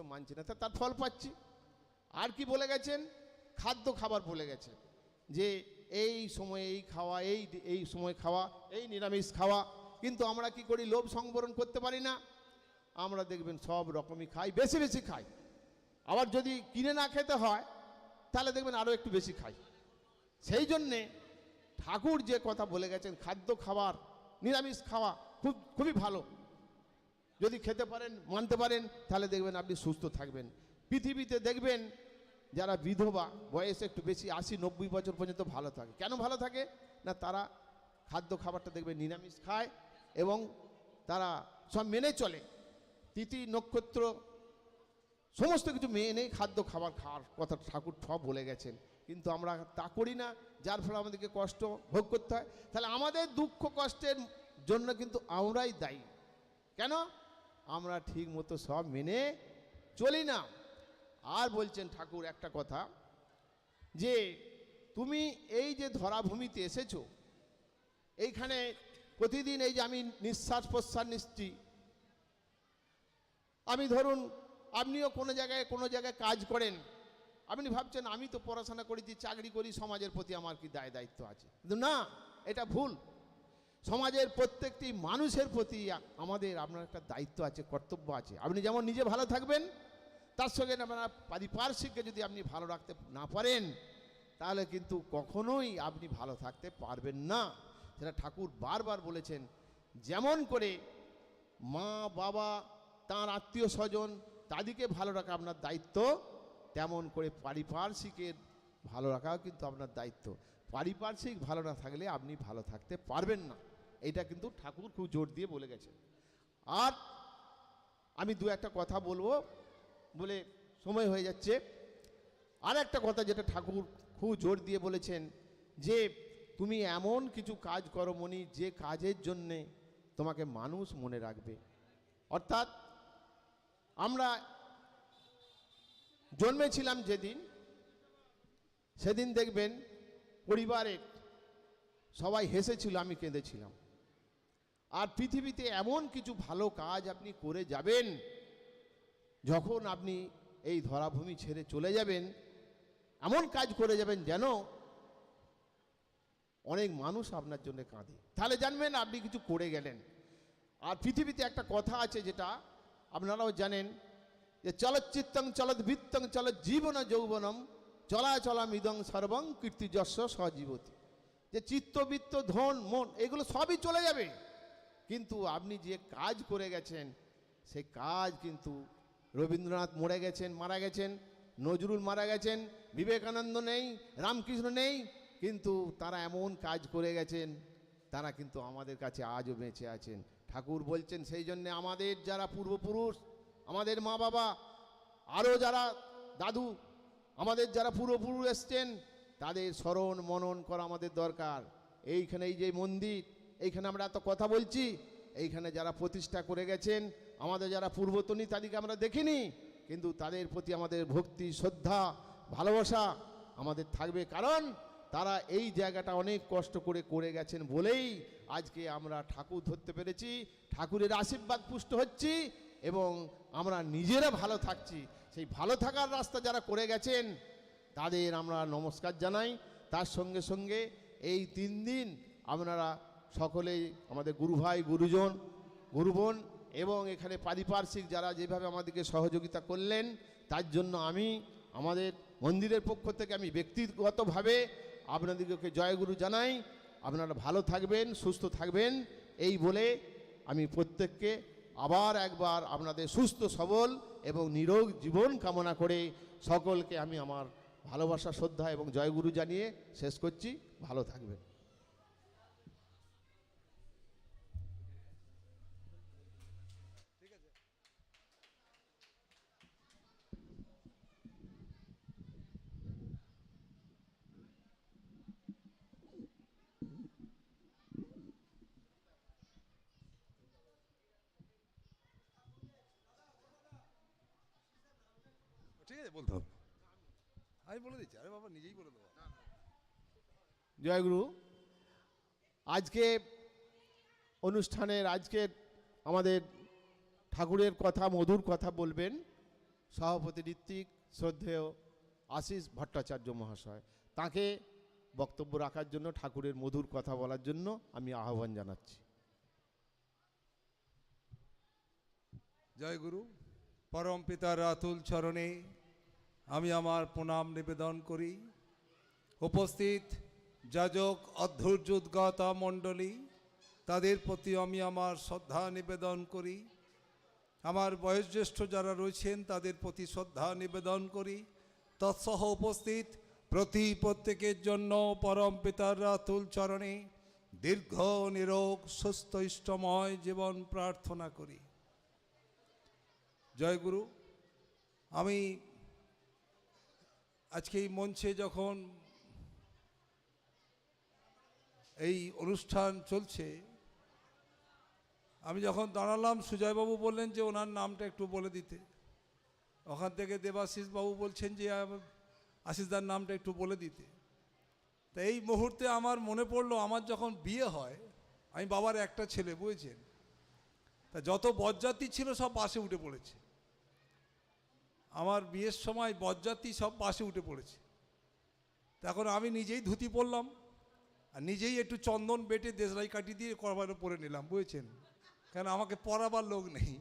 তো মানছি না। তার ফল পাচ্ছি। আর কি বলে গেছেন? খাদ্য খাবার বলে গেছেন। যে এই সময়ে এই খাওয়া, এই এই সময় খাওয়া, এই নিরামিষ খাওয়া। কিন্তু আমরা কি করি? লোভ সংবরণ করতে পারি না। আমরা দেখবেন সব রকমই খাই, বেশি বেশি খাই। আবার যদি কিনে না খেতে হয়, তাহলে দেখবেন আরও একটু বেশি খাই। সেই জন্যে ঠাকুর যে কথা বলে গেছেন, খাদ্য খাবার, নিরামিষ খাওয়া খুব খুবই ভালো। যদি খেতে পারেন, মানতে পারেন, তাহলে দেখবেন আপনি সুস্থ থাকবেন। পৃথিবীতে দেখবেন যারা বিধবা, বয়স একটু বেশি, আশি, নব্বই বছর পর্যন্ত ভালো থাকে। কেন ভালো থাকে? না, তারা খাদ্য খাবারটা দেখবে নিরামিষ খায় এবং তারা সব মেনে চলে। তিথি, নক্ষত্র, সমস্ত কিছু মেনে খাদ্য খাবার খাওয়ার কথা ঠাকুর সব বলে গেছেন। কিন্তু আমরা তা করি না, যার ফলে আমাদেরকে কষ্ট ভোগ করতে হয়। তাহলে আমাদের দুঃখ কষ্টের জন্য কিন্তু আমরাই দায়ী। কেন? আমরা ঠিক মতো সব মেনে চলি না। আর বলছেন ঠাকুর একটা কথা, যে তুমি এই যে ধরাভূমিতে এসেছ, এইখানে প্রতিদিন এই যে আমি নিঃশ্বাস প্রশ্বাস নিচ্ছি, আমি ধরুন আপনিও কোনো জায়গায় কোনো জায়গায় কাজ করেন, আপনি ভাবছেন আমি তো পড়াশোনা করেছি, চাকরি করি, সমাজের প্রতি আমার কি দায় দায়িত্ব আছে? কিন্তু না, এটা ভুল। সমাজের প্রত্যেকটি মানুষের প্রতি আমাদের আপনার একটা দায়িত্ব আছে, কর্তব্য আছে। আপনি যেমন নিজে ভালো থাকবেন, তার সঙ্গে আপনার পারিপার্শ্বিককে যদি আপনি ভালো রাখতে না পারেন, তাহলে কিন্তু কখনোই আপনি ভালো থাকতে পারবেন না। সেটা ঠাকুর বারবার বলেছেন, যেমন করে মা, বাবা, তার আত্মীয় স্বজন, তাদেরকে ভালো রাখা আপনার দায়িত্ব, তেমন করে পারিপার্শ্বিকের ভালো রাখাও কিন্তু আপনার দায়িত্ব। পারিপার্শ্বিক ভালো না থাকলে আপনি ভালো থাকতে পারবেন না। এটা কিন্তু ঠাকুর খুব জোর দিয়ে বলে গেছেন আর আমি দু একটা কথা বলব বলে সময় হয়ে যাচ্ছে। আর একটা কথা যেটা ঠাকুর খুব জোর দিয়ে বলেছেন যে, তুমি এমন কিছু কাজ করো মনি, যে কাজের জন্যে তোমাকে মানুষ মনে রাখবে। অর্থাৎ আমরা জন্মেছিলাম যেদিন, সেদিন দেখবেন পরিবারের সবাই হেসেছিল, আমি কেঁদেছিলাম। আর পৃথিবীতে এমন কিছু ভালো কাজ আপনি করে যাবেন, যখন আপনি এই ধরাভূমি ছেড়ে চলে যাবেন, এমন কাজ করে যাবেন যেন অনেক মানুষ আপনার জন্য কাঁদে। তাহলে জানবেন আপনি কিছু করে গেলেন। আর পৃথিবীতে একটা কথা আছে যেটা আপনারাও জানেন, যে চলচ্চিত্তং চলত বৃত্তং চলত জীবন যৌবনম চলাচলাম ইদং সর্বং কীর্তিযশ সজীবতী। যে চিত্তবৃত্ত ধন, মন, এগুলো সবই চলে যাবে। কিন্তু আপনি যে কাজ করে গেছেন, সেই কাজ কিন্তু রবীন্দ্রনাথ মরে গেছেন, মারা গেছেন, নজরুল মারা গেছেন, বিবেকানন্দ নেই, রামকৃষ্ণ নেই, কিন্তু তারা এমন কাজ করে গেছেন, তারা কিন্তু আমাদের কাছে আজও বেঁচে আছেন। ঠাকুর বলছেন, সেই জন্যে আমাদের যারা পূর্বপুরুষ, আমাদের মা বাবা, আরও যারা দাদু, আমাদের যারা পূর্বপুরুষ এসছেন, তাদের স্মরণ মনন করা আমাদের দরকার। এইখানে এই যে মন্দির এইখানে আমরা এত কথা বলছি, এইখানে যারা প্রতিষ্ঠা করে গেছেন, আমাদের যারা পূর্বতনী তাদেরকে আমরা দেখিনি, কিন্তু তাদের প্রতি আমাদের ভক্তি, শ্রদ্ধা, ভালোবাসা আমাদের থাকবে, কারণ তারা এই জায়গাটা অনেক কষ্ট করে করে গেছেন বলেই আজকে আমরা ঠাকুর ধরতে পেরেছি, ঠাকুরের আশীর্বাদ পুষ্ট হচ্ছি এবং আমরা নিজেরা ভালো থাকছি। সেই ভালো থাকার রাস্তা যারা করে গেছেন, তাদের আমরা নমস্কার জানাই। তার সঙ্গে সঙ্গে এই তিন দিন আপনারা সকলেই আমাদের গুরু ভাই, গুরুজন, গুরুবোন এবং এখানে পারিপার্শ্বিক যারা যেভাবে আমাদেরকে সহযোগিতা করলেন, তার জন্য আমি আমাদের মন্দিরের পক্ষ থেকে আমি ব্যক্তিগতভাবে আপনাদেরকে জয়গুরু জানাই। আপনারা ভালো থাকবেন, সুস্থ থাকবেন, এই বলে আমি প্রত্যেককে আবার একবার আপনাদের সুস্থ, সবল এবং নিরোগ জীবন কামনা করে সকলকে আমি আমার ভালোবাসা, শ্রদ্ধা এবং জয়গুরু জানিয়ে শেষ করছি। ভালো থাকবেন ঠিক আছে বলতে হবে আমি বলে দিচ্ছি আরে বাবা নিজেই বলে দেবো। জয়গুরু আজকে অনুষ্ঠানের আজকে আমাদের ঠাকুরের কথা মধুর কথা বলবেন সভাপতি ঋত্বিক শ্রদ্ধেয় আশিস ভট্টাচার্য মহাশয়। তাকে বক্তব্য রাখার জন্য ঠাকুরের মধুর কথা বলার জন্য আমি আহ্বান জানাচ্ছি। জয় গুরু পরম পিতার আতুল চরণে আমি আমার প্রণাম নিবেদন করি। উপস্থিত যাজক অধ্যুর্যোদ্গাতা মণ্ডলী, তাদের প্রতি আমি আমার শ্রদ্ধা নিবেদন করি। আমার বয়োজ্যেষ্ঠ যারা রয়েছেন, তাদের প্রতি শ্রদ্ধা নিবেদন করি। তৎসহ উপস্থিত প্রতি প্রত্যেকের জন্য পরম পিতার আতুল চরণে দীর্ঘ, নিরোগ, সুস্থ, ইষ্টময় জীবন প্রার্থনা করি। জয় গুরু আমি আজকে এই মঞ্চে যখন এই অনুষ্ঠান চলছে, আমি যখন দাঁড়ালাম, সুজয়বাবু বললেন যে ওনার নামটা একটু বলে দিতে। ওখান থেকে দেবাশিস বাবু বলছেন যে আশিসদার নামটা একটু বলে দিতে। তা এই মুহূর্তে আমার মনে পড়ল, আমার যখন বিয়ে হয়, আমি বাবার একটা ছেলে, বুঝেছেন? তা যত বরযাত্রী ছিল সব বাসে উঠে পড়েছে। আমার বিয়ের সময় বরযাত্রী সব বাসে উঠে পড়েছে। তখন আমি নিজেই ধুতি পরলাম আর নিজেই একটু চন্দন বেটে দেশলাই কাটি দিয়ে কপালে পরে নিলাম, বুঝেছেন? কেন আমাকে পরাবার লোক নেই।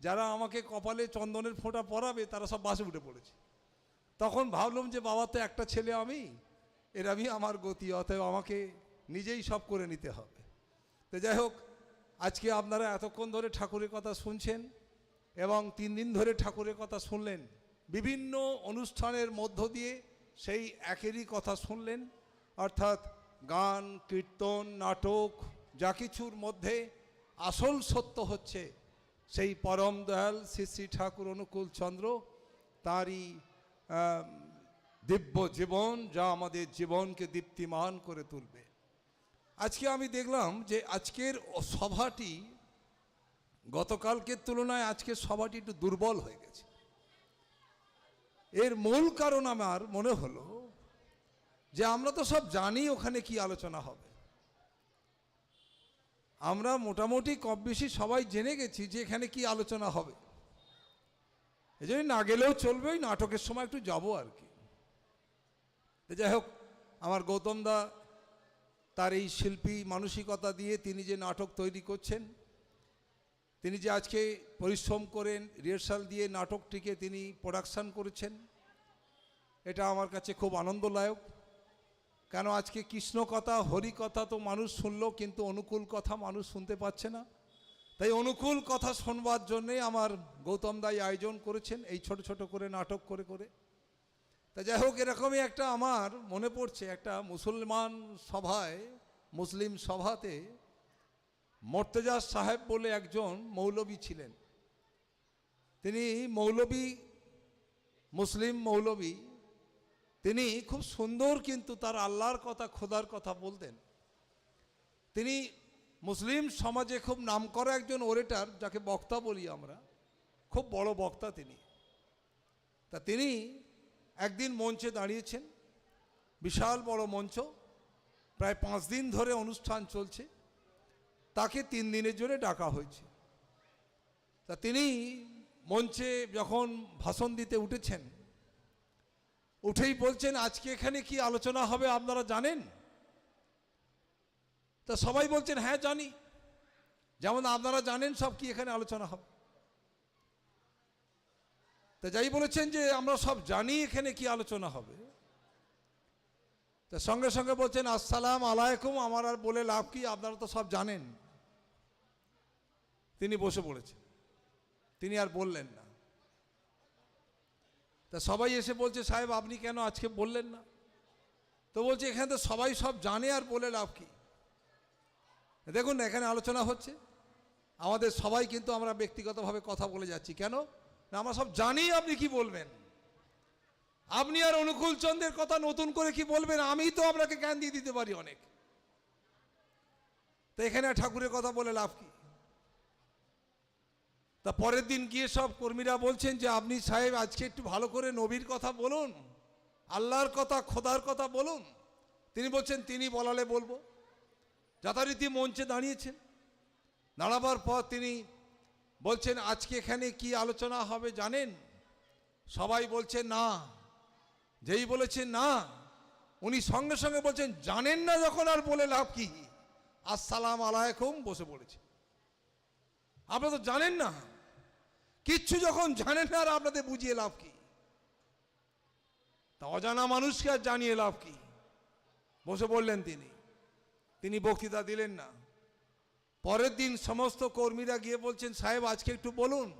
যারা আমাকে কপালে চন্দনের ফোঁটা পরাবে, তারা সব বাসে উঠে পড়েছে। তখন ভাবলাম যে বাবা তো একটা ছেলে আমি, এর আমি আমার গতি, অতএব আমাকে নিজেই সব করে নিতে হবে। তো যাই হোক, আজকে আপনারা এতক্ষণ ধরে ঠাকুরের কথা শুনছেন। এবং তিন দিন ধরে ঠাকুরের কথা শুনলেন। বিভিন্ন অনুষ্ঠানের মধ্য দিয়ে সেই একেরই কথা শুনলেন। অর্থাৎ গান, কীর্তন, নাটক, যা কিছুর মধ্যে আসল সত্য হচ্ছে। সেই পরম দয়াল শ্রী শ্রী ঠাকুর অনুকূল চন্দ্র, তারই দিব্য জীবন যা আমাদের জীবনকে দীপ্তিমান করে তুলবে। আজকে আমি দেখলাম যে আজকের সভাটি গতকালকের তুলনায় আজকের সভাটি একটু দুর্বল হয়ে গেছে। এর মূল কারণ আমার মনে হলো যে আমরা তো সব জানি ওখানে কি আলোচনা হবে। আমরা মোটামুটি কম বেশি সবাই জেনে গেছি যে এখানে কি আলোচনা হবে। এই জন্য না গেলেও চলবে, ওই নাটকের সময় একটু যাব আর কি। যাই হোক, আমার গৌতম দা তার এই শিল্পী মানসিকতা দিয়ে তিনি যে নাটক তৈরি করছেন তিনি যে আজকে পরিশ্রম করেন রিহার্সাল দিয়ে নাটকটিকে তিনি প্রোডাকশান করেছেন, এটা আমার কাছে খুব আনন্দদায়ক। কেন আজকে কৃষ্ণ কথা, হরি কথা তো মানুষ শুনলো, কিন্তু অনুকূল কথা মানুষ শুনতে পাচ্ছে না। তাই অনুকূল কথা শোনবার জন্যে আমার গৌতম দাই আয়োজন করেছেন, এই ছোট ছোট করে নাটক করে করে। তা যাই হোক, এরকমই একটা আমার মনে পড়ছে, একটা মুসলমান সভায়, মুসলিম সভাতে মর্তেজা সাহেব বলে একজন মৌলবী ছিলেন। তিনি মৌলবী, মুসলিম মৌলবী। তিনি খুব সুন্দর কিন্তু তার আল্লাহর কথা, খোদার কথা বলতেন। তিনি মুসলিম সমাজে খুব নামকরা একজন ওরেটার যাকে বক্তা বলি আমরা। খুব বড় বক্তা তিনি। তা তিনি একদিন মঞ্চে দাঁড়িয়েছেন, বিশাল বড় মঞ্চ। প্রায় পাঁচ দিন ধরে অনুষ্ঠান চলছে। তাকে তিন দিনের জন্য ডাকা হয়েছে। তা তিনি মঞ্চে যখন ভাষণ দিতে উঠেছেন, উঠেই বলছেন, আজকে এখানে কি আলোচনা হবে আপনারা জানেন? তা সবাই বলছেন হ্যাঁ জানি। যেমন আপনারা জানেন, সব কি এখানে আলোচনা হবে? তা যাই বলেছেন যে, আমরা সব জানি এখানে কি আলোচনা হবে। তা সঙ্গে সঙ্গে বলছেন, আসসালাম আলাইকুম, আমার আর বলে লাভ কি? আপনারা তো সব জানেন। তিনি বসে পড়েছেন। তিনি আর বললেন না। তা সবাই এসে বলছে, সাহেব, আপনি কেন আজকে বললেন না? তো বলছে, এখানে তো সবাই সব জানে আর বলে লাভ কি? দেখুন, এখানে আলোচনা হচ্ছে। আমাদের সবাই কিন্তু আমরা ব্যক্তিগতভাবে কথা বলে যাচ্ছি। কেন? না, আমরা সব জানি আপনি কি বলবেন। আপনি আর অনুকূল চন্দ্রের কথা নতুন করে কি বলবেন? আমি তো আপনাকে জ্ঞান দিয়ে দিতে পারি অনেক। তো এখানে ঠাকুরের কথা বলে লাভ কি? তা পরের দিন গিয়ে সব কর্মীরা বলছেন যে, আপনি সাহেব, আজকে একটু ভালো করে নবীর কথা বলুন, আল্লাহর কথা, খোদার কথা বলুন। তিনি বলছেন, তিনি বলালে বলব। যথারীতি মঞ্চে দাঁড়িয়েছেন। দাঁড়াবার পর তিনি বলছেন, আজকে এখানে কি আলোচনা হবে জানেন? সবাই বলছে না। যেই বলেছে না। উনি সঙ্গে সঙ্গে বলছেন, জানেন না যখন আর বলে লাভ কি? আসসালাম আলাইকুম, বসে পড়েছে। আপনারা তো জানেন না। কিচ্ছু যখন জানেন না আর আপনাদের বুঝিয়ে লাভ কি? তা অজানা মানুষকে আর জানিয়ে লাভ কি? বসে বললেন তিনি। তিনি বক্তৃতা দিলেন না। পরের দিন সমস্ত কর্মীরা গিয়ে বলছেন, সাহেব, আজকে একটু বলুন।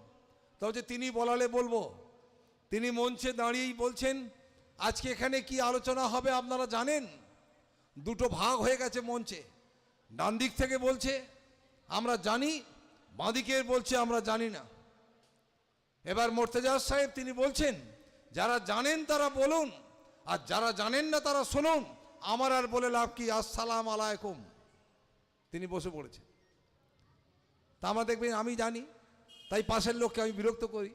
তবে যে তিনি বলালে বলব। তিনি মঞ্চে দাঁড়িয়েই বলছেন, আজকে এখানে কি আলোচনা হবে আপনারা জানেন? দুটো ভাগ হয়ে গেছে মঞ্চে। ডান দিক থেকে বলছে, আমরা জানি। বাঁদিকের বলছে, আমরা জানি না। এবার মোর্তেজাজ সাহেব তিনি বলছেন, যারা জানেন তারা বলুন, আর যারা জানেন না তারা শুনুন, আমার আর বলে লাভ কি? আসসালাম আলাইকুম। তিনি বসে পড়েছেন। তা আমরা দেখবেন, আমি জানি, তাই পাশের লোককে আমি বিরক্ত করি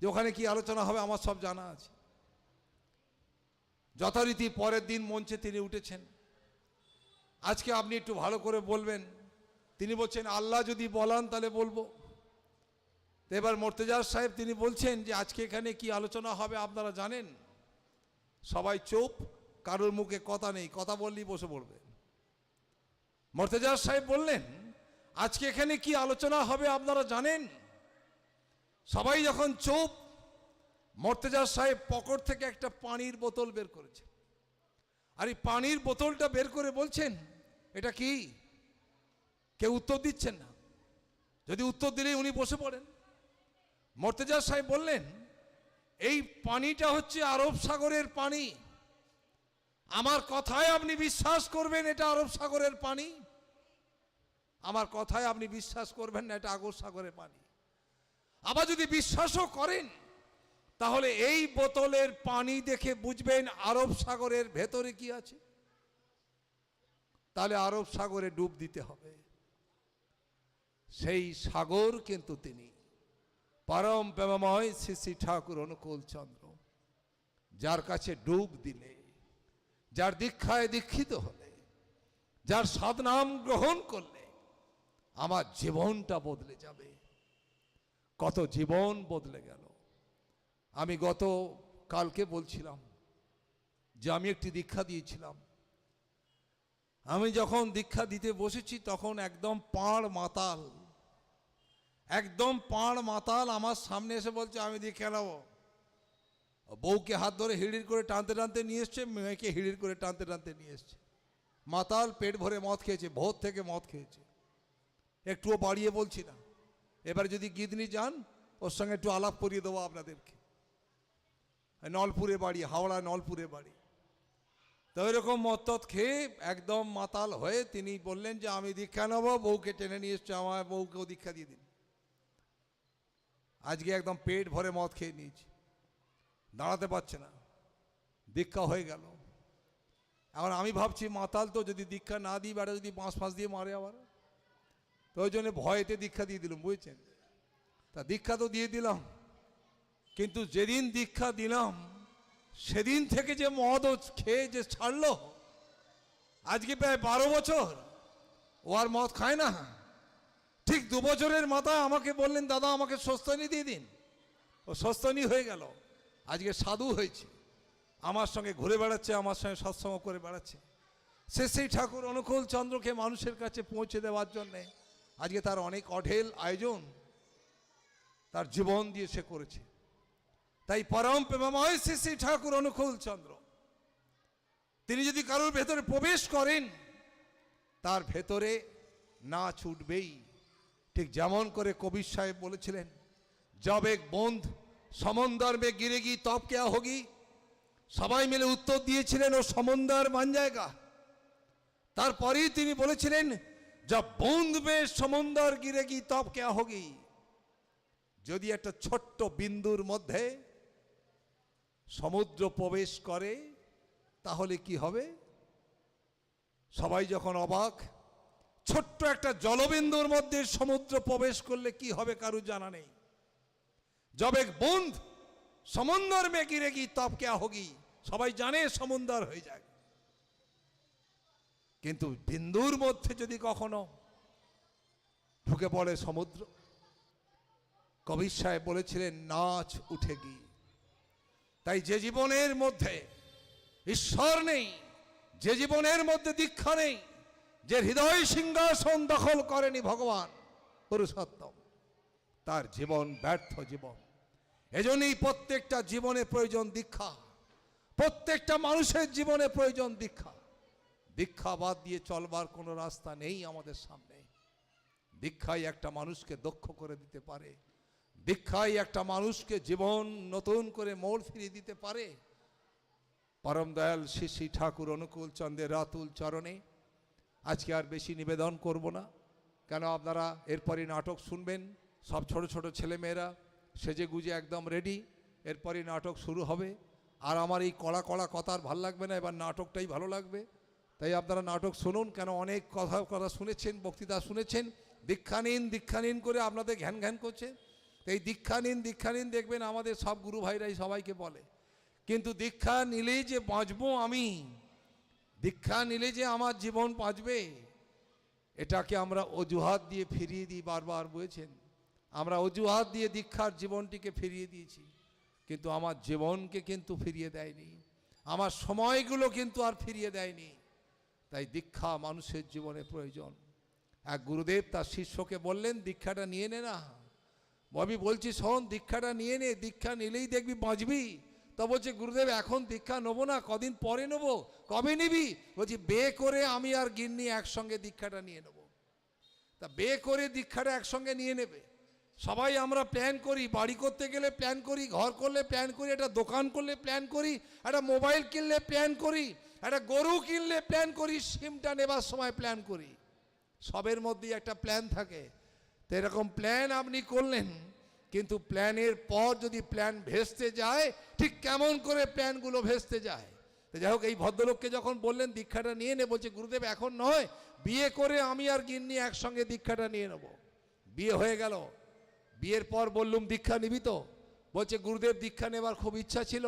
যে ওখানে কি আলোচনা হবে, আমার সব জানা আছে। যথারীতি পরের দিন মঞ্চে তিনি উঠেছেন। আজকে আপনি একটু ভালো করে বলবেন। তিনি বলছেন, আল্লাহ যদি বলান তাহলে বলব। তো এবার মোর্তেজাজ সাহেব তিনি বলছেন যে আজকে এখানে কি আলোচনা হবে আপনারা জানেন? সবাই চুপ, কারোর মুখে কথা নেই, কথা বললেই বসে পড়বে। মোর্তেজাজ সাহেব বললেন, আজকে এখানে কি আলোচনা হবে আপনারা জানেন? সবাই যখন চুপ মোর্তেজাজ সাহেব পকেট থেকে একটা পানির বোতল বের করেছে। আর এই পানির বোতলটা বের করে বলছেন, এটা কি? কেউ উত্তর দিচ্ছেন না। যদি উত্তর দিলেই উনি বসে পড়েন। মর্তেজা সাহেব বললেন, এই পানিটা হচ্ছে আরব সাগরের পানি। আমার কথায় আপনি বিশ্বাস করবেন এটা আরব সাগরের পানি। আমার কথায় আপনি বিশ্বাস করবেন না, এটা আগর সাগরের পানি। আবার যদি বিশ্বাসও করেন, তাহলে এই বোতলের পানি দেখে বুঝবেন আরব সাগরের ভেতরে কি আছে। তাহলে আরব সাগরে ডুব দিতে হবে। সেই সাগর কিন্তু তিনি। পরম প্রেমময় শ্রী শ্রী ঠাকুর অনুকূল চন্দ্র, যার কাছে ডুব দিলে, যার দীক্ষায় দীক্ষিত হলে, যার সাদনাম গ্রহণ করলে, আমার জীবনটা বদলে যাবে। কত জীবন বদলে গেল। আমি গত কালকে বলছিলাম যে আমি একটি দীক্ষা দিয়েছিলাম। আমি যখন দীক্ষা দিতে বসেছি তখন একদম পাড় মাতাল একদম পাড় মাতাল আমার সামনে এসে বলছে, আমি দীক্ষা নেব বউকে হাত ধরে হিড়ির করে টানতে টানতে নিয়ে এসছে, মেয়েকে হিড়ির করে টানতে টানতে নিয়ে এসছে। মাতাল পেট ভরে মদ খেয়েছে, ভোর থেকে মদ খেয়েছে। একটুও বাড়িয়ে বলছি না। এবার যদি গিদনি যান, ওর সঙ্গে একটু আলাপ করিয়ে দেবো আপনাদেরকে। নলপুরে বাড়ি, হাওড়া নলপুরে বাড়ি। তো এরকম মত্তত খেয়ে একদম মাতাল হয়ে তিনি বললেন যে, আমি দীক্ষা নেব। বউকে টেনে নিয়ে এসছে আমার বউকেও দীক্ষা দিয়ে দিন। আজকে একদম পেট ভরে মদ খেয়ে নিয়েছি। দাঁড়াতে পারছে না। দীক্ষা হয়ে গেল। এখন আমি ভাবছি, মাতাল তো যদি দীক্ষা না দিই বেড়া যদি বাঁশ ফাঁস দিয়ে মারে আবার। তো ওই জন্য ভয়েতে দীক্ষা দিয়ে দিলাম, বুঝছেন? তা দীক্ষা তো দিয়ে দিলাম। কিন্তু যেদিন দীক্ষা দিলাম, সেদিন থেকে যে মদ খেয়ে যে ছাড়লো, আজকে প্রায় বারো বছর ও আর মদ খায় না। ঠিক দু বছরের মাথায় আমাকে বললেন, দাদা, আমাকে সস্তানি দিয়ে দিন। ও সস্তানি হয়ে গেল। আজকে সাধু হয়েছে। আমার সঙ্গে ঘুরে বেড়াচ্ছে, আমার সঙ্গে সৎসঙ্গ করে বেড়াচ্ছে। সে সেই ঠাকুর অনুকূল চন্দ্রকে মানুষের কাছে পৌঁছে দেওয়ার জন্যে আজকে তার অনেক অঢেল আয়োজন তার জীবন দিয়ে সে করেছে। তাই পরম প্রেমময় শ্রী শ্রী ঠাকুর অনুকূল চন্দ্র, তিনি যদি কারোর ভেতরে প্রবেশ করেন, তার ভেতরে না ছুটবেই। ঠিক যেমন করে কবির সাহেব বলেছিলেন, জব এক বন্ধ, সমন্দর মে গিরেগি, তব কেয়া হোগি? সবাই মিলে উত্তর দিয়েছিলেন, ও সমন্দর মান জায়গা। তারপরেই তিনি বলেছিলেন যা বন্ধ মে সমন্দর গিরেগি, তব কেয়া হোগি? যদি একটা ছোট্ট বিন্দুর মধ্যে সমুদ্র প্রবেশ করে, তাহলে কি হবে? সবাই যখন অবাক ছোট্ট একটা জলবিন্দুর মধ্যে সমুদ্র প্রবেশ করলে কি হবে কারু জানা নেই। এক বন্ধ, সমুন্দর মে গিরে গি তব কে হোগি। সবাই জানে সমুন্দর হয়ে যায় কিন্তু বিন্দুর মধ্যে যদি কখনো ঢুকে পড়ে সমুদ্র কবির সাহেব বলেছিলেন, নাচ উঠে গি। তাই যে জীবনের মধ্যে ঈশ্বর নেই, যে জীবনের মধ্যে দীক্ষা নেই যে হৃদয় সিংহাসন দখল করেনি ভগবান, পুরুষোত্তম। তার জীবন ব্যর্থ জীবন। এজন্যই প্রত্যেকটা জীবনে প্রয়োজন দীক্ষা। প্রত্যেকটা মানুষের জীবনে প্রয়োজন দীক্ষা। দীক্ষা বাদ দিয়ে চলবার কোনো রাস্তা নেই আমাদের সামনে। দীক্ষাই একটা মানুষকে দক্ষ করে দিতে পারে। দীক্ষাই একটা মানুষকে জীবন নতুন করে মোড় ফিরিয়ে দিতে পারে। পরম দয়াল শ্রী ঠাকুর অনুকূল চন্দ্রের রাতুল চরণে আজকে আর বেশি নিবেদন করব না। কেন আপনারা এরপরই নাটক শুনবেন, সব ছোট ছোট ছেলেমেয়েরা সেজে গুজে একদম রেডি এরপরই নাটক শুরু হবে। আর আমার এই কড়া কড়া কথা আর ভালো লাগবে না, এবার নাটকটাই ভালো লাগবে। তাই আপনারা নাটক শুনুন, কেন অনেক কথা কথা শুনেছেন, বক্তৃতা শুনেছেন, দীক্ষা নিন দীক্ষা নিন করে আপনাদের ঘ্যান ঘ্যান করছে। এই দীক্ষা নিন দীক্ষা নিন, দেখবেন আমাদের সব গুরু ভাইরাই সবাইকে বলে, কিন্তু দীক্ষা নিলেই যে বাঁচবো আমি? দীক্ষা নিলে যে আমার জীবন বাঁচবে, এটাকে আমরা অজুহাত দিয়ে ফিরিয়ে দিই বারবার বলেছেন। আমরা অজুহাত দিয়ে দীক্ষার জীবনটিকে ফিরিয়ে দিয়েছি, কিন্তু আমার জীবনকে কিন্তু ফিরিয়ে দেয়নি। আমার সময়গুলো কিন্তু আর ফিরিয়ে দেয়নি। তাই দীক্ষা মানুষের জীবনে প্রয়োজন। এক গুরুদেব তার শিষ্যকে বললেন, দীক্ষাটা নিয়ে নে না। আমি বলছি শোন, দীক্ষাটা নিয়ে নে। দীক্ষা নিলেই দেখবি বাঁচবি। তা বলছে, গুরুদেব, এখন দীক্ষা নেব না, কদিন পরে নেব? কবে নিবি? বলছি, বে করে আমি আর গিন্নি একসঙ্গে দীক্ষাটা নিয়ে নেব। তা বে করে দীক্ষাটা একসঙ্গে নিয়ে নেবে। সবাই আমরা প্ল্যান করি, বাড়ি করতে গেলে প্ল্যান করি, ঘর করলে প্ল্যান করি, একটা দোকান করলে প্ল্যান করি, একটা মোবাইল কিনলে প্ল্যান করি, একটা গরু কিনলে প্ল্যান করি, সিমটা নেবার সময় প্ল্যান করি। সবের মধ্যেই একটা প্ল্যান থাকে। তো এরকম প্ল্যান আপনি করলেন কিন্তু প্ল্যানের পর যদি প্ল্যান ভেস্তে যায়, ঠিক কেমন করে প্ল্যানগুলো ভেস্তে যায়? তো যাই হোক, এই ভদ্রলোককে যখন বললেন, দীক্ষাটা নিয়ে নে, বলছে, গুরুদেব, এখন নয়, বিয়ে করে আমি আর গিন্নি একসঙ্গে দীক্ষাটা নিয়ে নেব। বিয়ে হয়ে গেল। বিয়ের পর বললুম, দীক্ষা নিবি তো? বলছে, গুরুদেব, দীক্ষা নেবার খুব ইচ্ছা ছিল,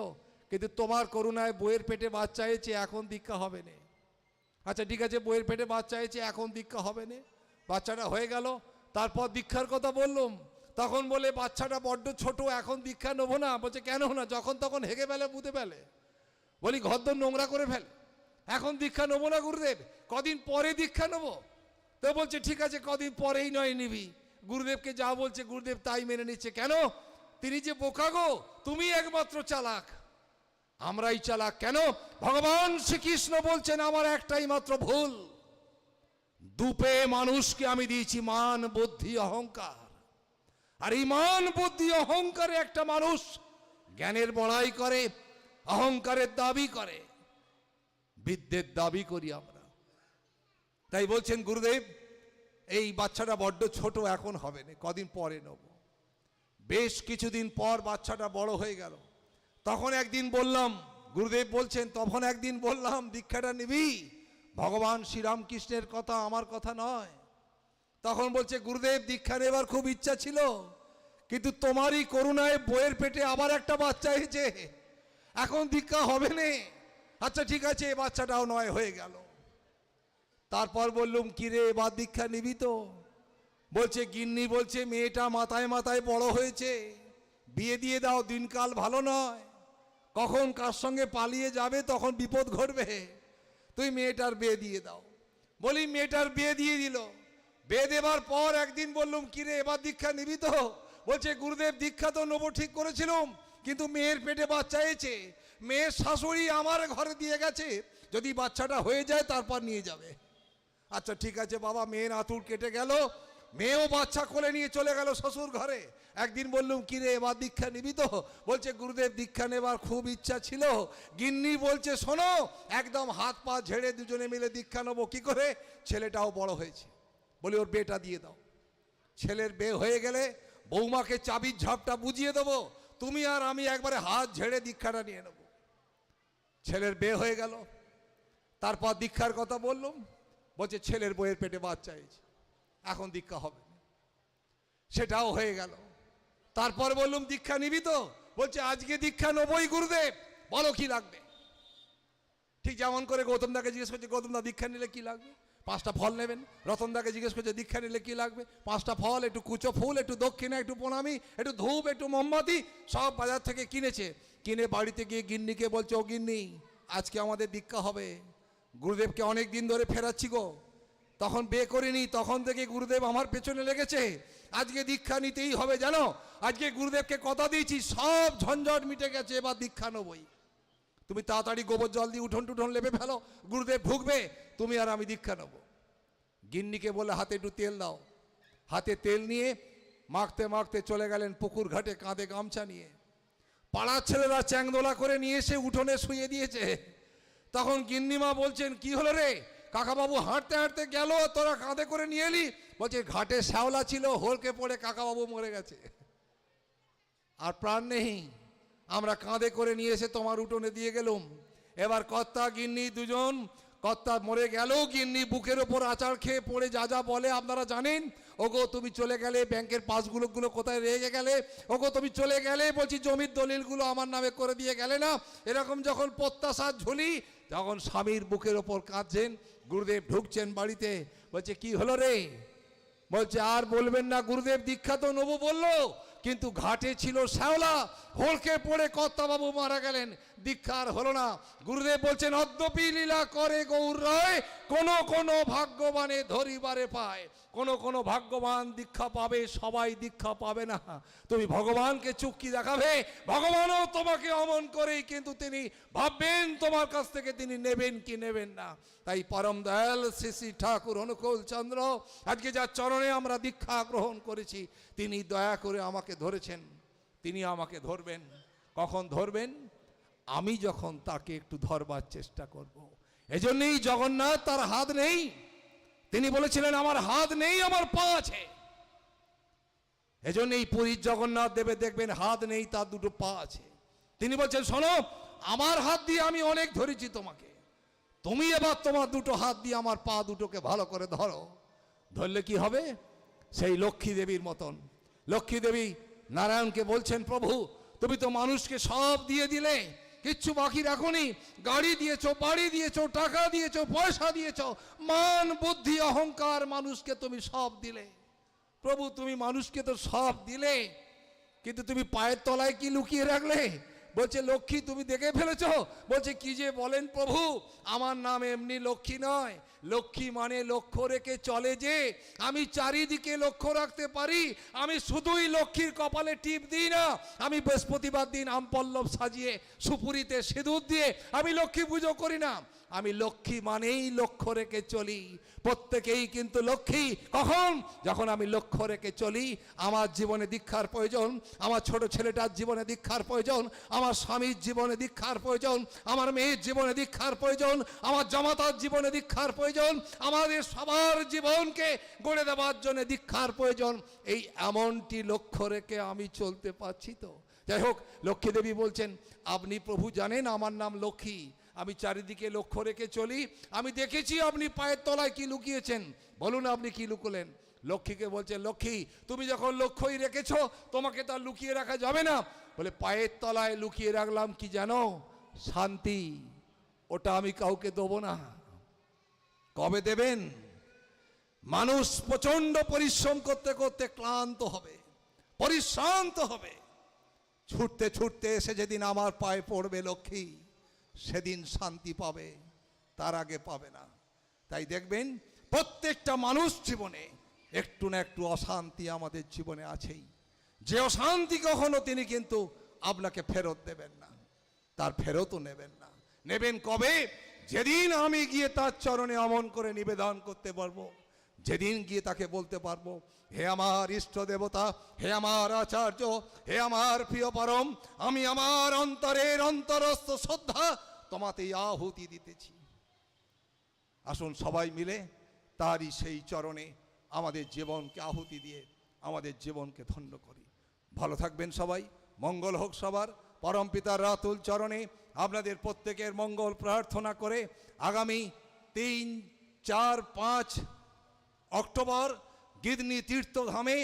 কিন্তু তোমার করুণায় বইয়ের পেটে বাচ্চা হয়েছে এখন দীক্ষা হবে না। আচ্ছা ঠিক আছে, বইয়ের পেটে বাচ্চা হয়েছে এখন দীক্ষা হবে না। বাচ্চাটা হয়ে গেল। তারপর দীক্ষার কথা বললাম তখন বলে, বাচ্চাটা বড্ড ছোট, এখন দীক্ষা নেব না। বলছে, কেন না? যখন তখন হেগে ফেলে বুঝতে ফেলে বলি, ঘরদর নোংরা করে ফেলে। এখন দীক্ষা নেব না গুরুদেব? কদিন পরে দীক্ষা নেব? তো বলছে, ঠিক আছে, কদিন পরেই নয় নিবি। গুরুদেবকে যা বলছে, গুরুদেব তাই মেনে নিচ্ছে। কেন? তিনি যে বোকা গো, তুমি একমাত্র চালাক। আমরাই চালাক। কেন? ভগবান শ্রীকৃষ্ণ বলছেন, আমার একটাই মাত্র ভুল। দুপে মানুষকে আমি দিয়েছি মান, বুদ্ধি, অহংকার। আর ইমান মান বুদ্ধি, অহংকারে একটা মানুষ জ্ঞানের বড়াই করে, অহংকারের দাবি করে, বিদ্যের দাবি করি আমরা। তাই বলছেন, গুরুদেব, এই বাচ্চাটা বড্ড ছোট, এখন হবে না, কদিন পরে নেব। বেশ কিছুদিন পর বাচ্চাটা বড় হয়ে গেল। তখন একদিন বললাম, গুরুদেব বলছেন, তখন একদিন বললাম, দীক্ষাটা নিবি? ভগবান শ্রীরামকৃষ্ণের কথা আমার কথা নয়। তখন বলছে, গুরুদেব দীক্ষা নেবার খুব ইচ্ছা ছিল, কিন্তু তোমারই করুণায় বইয়ের পেটে আবার একটা বাচ্চা হয়েছে এখন দীক্ষা হবে না। আচ্ছা ঠিক আছে এ বাচ্চাটাও নয়, হয়ে গেল। তারপর বললুম কিরে এবার দীক্ষা নিবি তো? বলছে, গিন্নি বলছে, মেয়েটা মাথায় মাথায় বড় হয়েছে। বিয়ে দিয়ে দাও, দিনকাল ভালো নয়। কখন কার সঙ্গে পালিয়ে যাবে, তখন বিপদ ঘটবে। তুই মেয়েটার বিয়ে দিয়ে দাও। বলি, মেয়েটার বিয়ে দিয়ে দিল। বিয়ে দেবার পর একদিন বললুম, কিরে, এবার দীক্ষা নিবি তো? বলছে, গুরুদেব, দীক্ষা তো নেব, ঠিক করেছিলাম, কিন্তু মেয়ের পেটে বাচ্চা হয়েছে মেয়ের শাশুড়ি আমার ঘরে দিয়ে গেছে, যদি বাচ্চাটা হয়ে যায়, তারপর নিয়ে যাবে। আচ্ছা ঠিক আছে বাবা, মেয়ের আতুর কেটে গেল, মেয়েও বাচ্চা কোলে নিয়ে চলে গেল শ্বশুর ঘরে। একদিন বললুম, কিরে, এবার দীক্ষা নিবি তো? বলছে, গুরুদেব, দীক্ষা নেবার খুব ইচ্ছা ছিল। গিন্নি বলছে, শোনো, একদম হাত পা ঝেড়ে দুজনে মিলে দীক্ষা নেব, কি করে? ছেলেটাও বড় হয়েছে। বলি, ওর বেটা দিয়ে দাও। ছেলের বে হয়ে গেলে বৌমাকে চাবির ঝাপটা বুঝিয়ে দেবো, তুমি আর আমি একবারে হাত ঝেড়ে দীক্ষাটা নিয়ে নেব। ছেলের বে হয়ে গেল। তারপর দীক্ষার কথা বললাম, বলছে, ছেলের বইয়ের পেটে বাচ্চা হয়েছে এখন দীক্ষা হবে। সেটাও হয়ে গেল। তারপর বললুম, দীক্ষা নিবি তো? বলছে, আজকে দীক্ষা নেবই গুরুদেব, বলো কি লাগবে? ঠিক যেমন করে গৌতম দাকে জিজ্ঞেস করছে, গৌতম দা, দীক্ষা নিলে কি লাগবে? পাঁচটা ফল নেবেন। রতন দাকে জিজ্ঞেস করছে, দীক্ষা নিলে কি লাগবে? পাঁচটা ফল, একটু কুচো ফুল, একটু দক্ষিণা, একটু প্রণামী, একটু ধূপ, একটু মোমবাতি, সব বাজার থেকে কিনেছে। কিনে বাড়িতে গিয়ে গিন্নিকে বলছে, ও গিন্নি, আজকে আমাদের দীক্ষা হবে। গুরুদেবকে অনেক দিন ধরে ফেরাচ্ছি গো। তখন বে করিনি, তখন থেকে গুরুদেব আমার পেছনে লেগেছে। আজকে দীক্ষা নিতেই হবে, জানো? আজকে গুরুদেবকে কথা দিয়েছি, সব ঝঞ্ঝট মিটে গেছে, এবার দীক্ষা নেবই। তুমি তাড়াতাড়ি গোবর জল দিয়ে উঠোন টুঠোন লেপে ফেলো, গুরুদেব ঢুকবে তুমি আর আমি দীক্ষা নেব। গিন্নিকে বলে, হাতে একটু তেল দাও। হাতে তেল নিয়ে মাখতে মাখতে চলে গেলেন পুকুর ঘাটে কাঁধে গামছা নিয়ে। পাড়ার ছেলেরা চ্যাংদোলা করে নিয়ে এসে উঠোনে শুয়ে দিয়েছে। তখন গিন্নিমা বলছেন, কি হলো রে? কাকাবাবু হাঁটতে হাঁটতে গেল, তোরা কাঁধে করে নিয়ে এলি? বলছে, ঘাটে শ্যাওলা ছিল, হোলকে পড়ে কাকাবাবু মরে গেছে। আর প্রাণ নেই। আমরা কাঁধে করে নিয়ে এসে তোমার উঠোনে দিয়ে গেলুম। এবার কর্তা গিন্নি দুজন, কর্তা মরে গেল গিন্নি বুকের ওপর আচার খেয়ে পড়ে যা যা বলে, আপনারা জানেন? ওগো, তুমি চলে গেলে, ব্যাংকের পাসগুলোগুলো কোথায় রেগে গেলে? ওগো, তুমি চলে গেলে, বলছি জমির দলিলগুলো আমার নামে করে দিয়ে গেলে না? এরকম যখন প্রত্যাশার ঝুলি, তখন স্বামীর বুকের ওপর কাঁদছেন, গুরুদেব ঢুকছেন বাড়িতে। বলছে, কি হলো রে? বলছে, আর বলবেন না, গুরুদেব দীক্ষা তো নেব বলল কিন্তু ঘাটে ছিল শ্যাওলা হোলকে পড়ে কর্তাবাবু মারা গেলেন। দীক্ষা আর হলো না। গুরুদেব বলছেন, অদ্যপি লীলা করে গৌর রায়, কোন কোন ভাগ্যবানে ধরিবারে পায়। কোন কোন ভাগ্যবান দীক্ষা পাবে, সবাই দীক্ষা পাবে না। তুমি ভগবানকে চুক্তি দেখাবে, ভগবানও তোমাকে অমন করেই কিন্তু তিনি ভাববেন, তোমার কাছ থেকে তিনি নেবেন কি নেবেন না। তাই পরম দয়াল শ্রী ঠাকুর অনুকূল চন্দ্র, আজকে যার চরণে আমরা দীক্ষা গ্রহণ করেছি, তিনি দয়া করে আমাকে ধরেছেন। তিনি আমাকে ধরবেন। কখন ধরবেন? আমি যখন তাকে একটু ধরবার চেষ্টা করব। এজন্যই জগন্নাথ তার হাত নেই। তিনি বলেছিলেন, আমার হাত নেই, আমার পা আছে। এজন্য এই পুরীর জগন্নাথ দেবে দেখবেন হাত নেই, তার দুটো পা আছে। তিনি বলছেন, শোনো, আমার হাত দিয়ে আমি অনেক ধরেছি তোমাকে। তুমি এবার তোমার দুটো হাত দিয়ে আমার পা দুটোকে ভালো করে ধরো। ধরলে কি হবে? সেই লক্ষ্মী দেবীর মতন। লক্ষ্মী দেবী নারায়ণকে বলছেন, প্রভু, তুমি তো মানুষকে সব দিয়ে দিলে। কিচ্ছু বাকি রাখুনি। গাড়ি দিয়েছ, বাড়ি দিয়েছ, টাকা দিয়েছ, পয়সা দিয়েছ। মান, বুদ্ধি, অহংকার মানুষকে তুমি সব দিলে। প্রভু, তুমি মানুষকে তো সব দিলে। কিন্তু তুমি পায়ের তলায় কি লুকিয়ে রাখলে? বলছে, লক্ষ্মী, তুমি দেখে ফেলেছ? বলছে, কি যে বলেন প্রভু, আমার নাম এমনি লক্ষ্মী নয়। লক্ষ্মী মানে লক্ষ্য রেখে চলে যে, আমি চারিদিকে লক্ষ্য রাখতে পারি, আমি শুধুই লক্ষ্মীর কপালে টিপ দিই না, আমি বৃহস্পতিবার দিন আমপল্লব সাজিয়ে সুপুরিতে সিঁদুর দিয়ে আমি লক্ষ্মী পুজো করি না। আমি লক্ষ্মী মানেই লক্ষ্য রেখে চলি। প্রত্যেকেই কিন্তু লক্ষ্মী। কখন? যখন আমি লক্ষ্য রেখে চলি, আমার জীবনে দীক্ষার প্রয়োজন, আমার ছোট ছেলেটার জীবনে দীক্ষার প্রয়োজন, আমার স্বামীর জীবনে দীক্ষার প্রয়োজন, আমার মেয়ের জীবনে দীক্ষার প্রয়োজন, আমার জামাতার জীবনে দীক্ষার প্রয়োজন, আমাদের সবার জীবনকে গড়ে দেওয়ার জন্য দীক্ষার প্রয়োজন। এই এমনটি লক্ষ্য রেখে আমি চলতে পারছি তো। যাই হোক, লক্ষ্মী দেবী বলছেন, আপনি প্রভু জানেন আমার নাম লক্ষ্মী। আমি চারিদিকে লক্ষ্য রেখে চলি। আমি দেখেছি আপনি পায়ের তলায় কি লুকিয়েছেন। বলুন আপনি কি লুকোলেন? লক্ষ্মীকে বলছে, লক্ষ্মী, তুমি যখন লক্ষ্যই রেখেছ, তোমাকে তার লুকিয়ে রাখা যাবে না। বলে, পায়ের তলায় লুকিয়ে রাখলাম কি জানো? শান্তি। ওটা আমি কাউকে দেবো না। কবে দেবেন? মানুষ প্রচণ্ড পরিশ্রম করতে করতে ক্লান্ত হবে, পরিশ্রান্ত হবে। ছুটতে ছুটতে এসে যেদিন আমার পায়ে পড়বে লক্ষ্মী। সেদিন শান্তি পাবে, তার আগে পাবে না। তাই দেখবেন, প্রত্যেকটা মানুষ জীবনে একটু না একটু অশান্তি আমাদের জীবনে আছেই। যে অশান্তি কখনো তিনি কিন্তু আপনাকে ফেরত দেবেন না, তার ফেরতও নেবেন না। নেবেন কবে? যেদিন আমি গিয়ে তার চরণে অমন করে নিবেদন করতে পারব, যেদিন গিয়ে তাকে বলতে পারব, হে আমার ইষ্ট দেবতা, হে আমার আচার্য, হে আমার প্রিয় পরম, আমি আমার অন্তরের অন্তরস্থ শ্রদ্ধা তোমাতেই আহুতি দিতেছি। আসুন সবাই মিলে তারই সেই চরণে আমাদের জীবনকে আহুতি দিয়ে আমাদের জীবনকে ধন্য করি। ভালো থাকবেন সবাই, মঙ্গল হোক সবার। পরম পিতার রাতুল চরণে আপনাদের প্রত্যেকের মঙ্গল প্রার্থনা করে আগামী তিন, চার, পাঁচ অক্টোবর গিদনি তীর্থধামে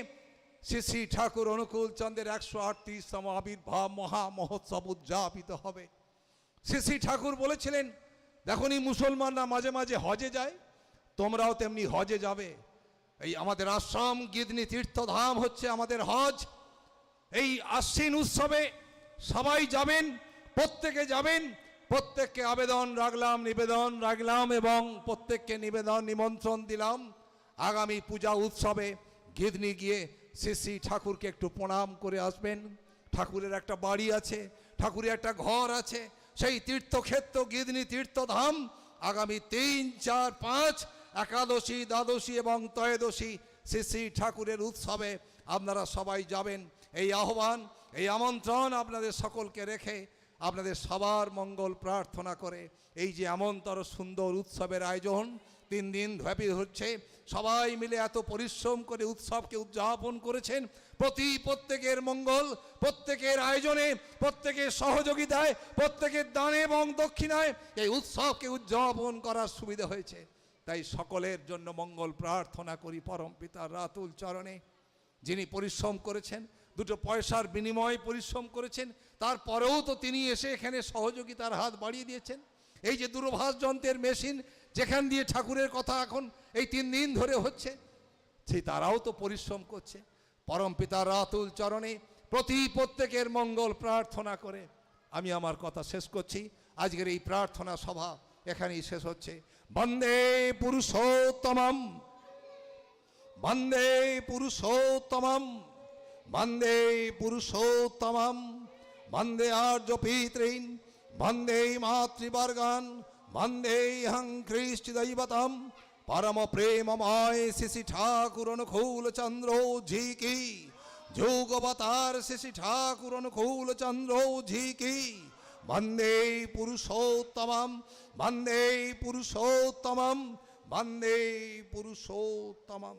শ্রী শ্রী ঠাকুর অনুকূল চন্দ্রের একশো আটত্রিশতম আবির্ভাব মহা মহোৎসব উদযাপিত হবে। শ্রী ঠাকুর বলেছিলেন দেখনি মুসলমানরা মাঝে মাঝে হজে যায়, তোমরাও তেমনি হজে যাবে। এই আমাদের আশ্রম গিদনি তীর্থধাম হচ্ছে আমাদের হজ। এই আশ্বিন উৎসবে সবাই যাবেন, প্রত্যেকে যাবেন, প্রত্যেককে আবেদন রাখলাম, নিবেদন রাখলাম এবং প্রত্যেককে নিবেদন, নিমন্ত্রণ দিলাম। আগামী পূজা উৎসবে গিদনি গিয়ে শ্রী শ্রী ঠাকুরকে একটু প্রণাম করে আসবেন। ঠাকুরের একটা বাড়ি আছে, ঠাকুরের একটা ঘর আছে সেই তীর্থক্ষেত্র গিদনি তীর্থধাম আগামী তিন, চার, পাঁচ, একাদশী, দ্বাদশী এবং ত্রয়োদশী শ্রী শ্রী ঠাকুরের উৎসবে আপনারা সবাই যাবেন। এই আহ্বান, এই আমন্ত্রণ আপনাদের সকলকে রেখে আপনাদের সবার মঙ্গল প্রার্থনা করে। এই যে এমনতর সুন্দর উৎসবের আয়োজন তিন দিন ব্যাপী হচ্ছে। সবাই মিলে এত পরিশ্রম করে উৎসবকে উদযাপন করেছেন। প্রতি প্রত্যেকের মঙ্গল, প্রত্যেকের আয়োজনে, প্রত্যেকের সহযোগিতায়, প্রত্যেকের দানে এবং দক্ষিণায় এই উৎসবকে উদযাপন করার সুবিধা হয়েছে। তাই সকলের জন্য মঙ্গল প্রার্থনা করি পরম পিতার রাতুল চরণে। যিনি পরিশ্রম করেছেন, দুটো পয়সার বিনিময়ে পরিশ্রম করেছেন, তারপরেও তো তিনি এসে এখানে সহযোগিতার হাত বাড়িয়ে দিয়েছেন। এই যে দূরভাষ যন্ত্রের মেশিন যেখান দিয়ে ঠাকুরের কথা এখন এই তিন দিন ধরে হচ্ছে, সেই তারাও তো পরিশ্রম করছে। পরম পিতার রাতুল চরণে প্রতি প্রত্যেকের মঙ্গল প্রার্থনা করে। আমি আমার কথা শেষ করছি। আজকের এই প্রার্থনা সভা এখানেই শেষ হচ্ছে। বন্দে পুরুষোত্তমম। বন্দে পুরুষোত্তমম। বন্দে পুরুষোত্তমম। বন্দে আর্য পিতৃন বন্দে মাতৃবর্গান। বন্দে হং খ্রিস্ট দৈবতম পরম প্রেমময় শিশি ঠাকুর অনুকূল চন্দ্র জি কি যোগবতার শিশি ঠাকুর অনুকূল জি কি বন্দে পুরুষোত্তমম বন্দে পুরুষোত্তমম বন্দে পুরুষোত্তমম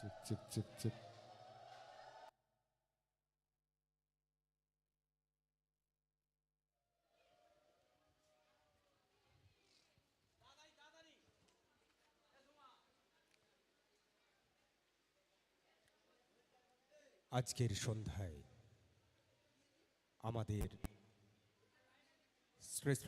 চিক চিক চিক চিক আজকের সন্ধ্যায় আমাদের শ্রেষ্ঠ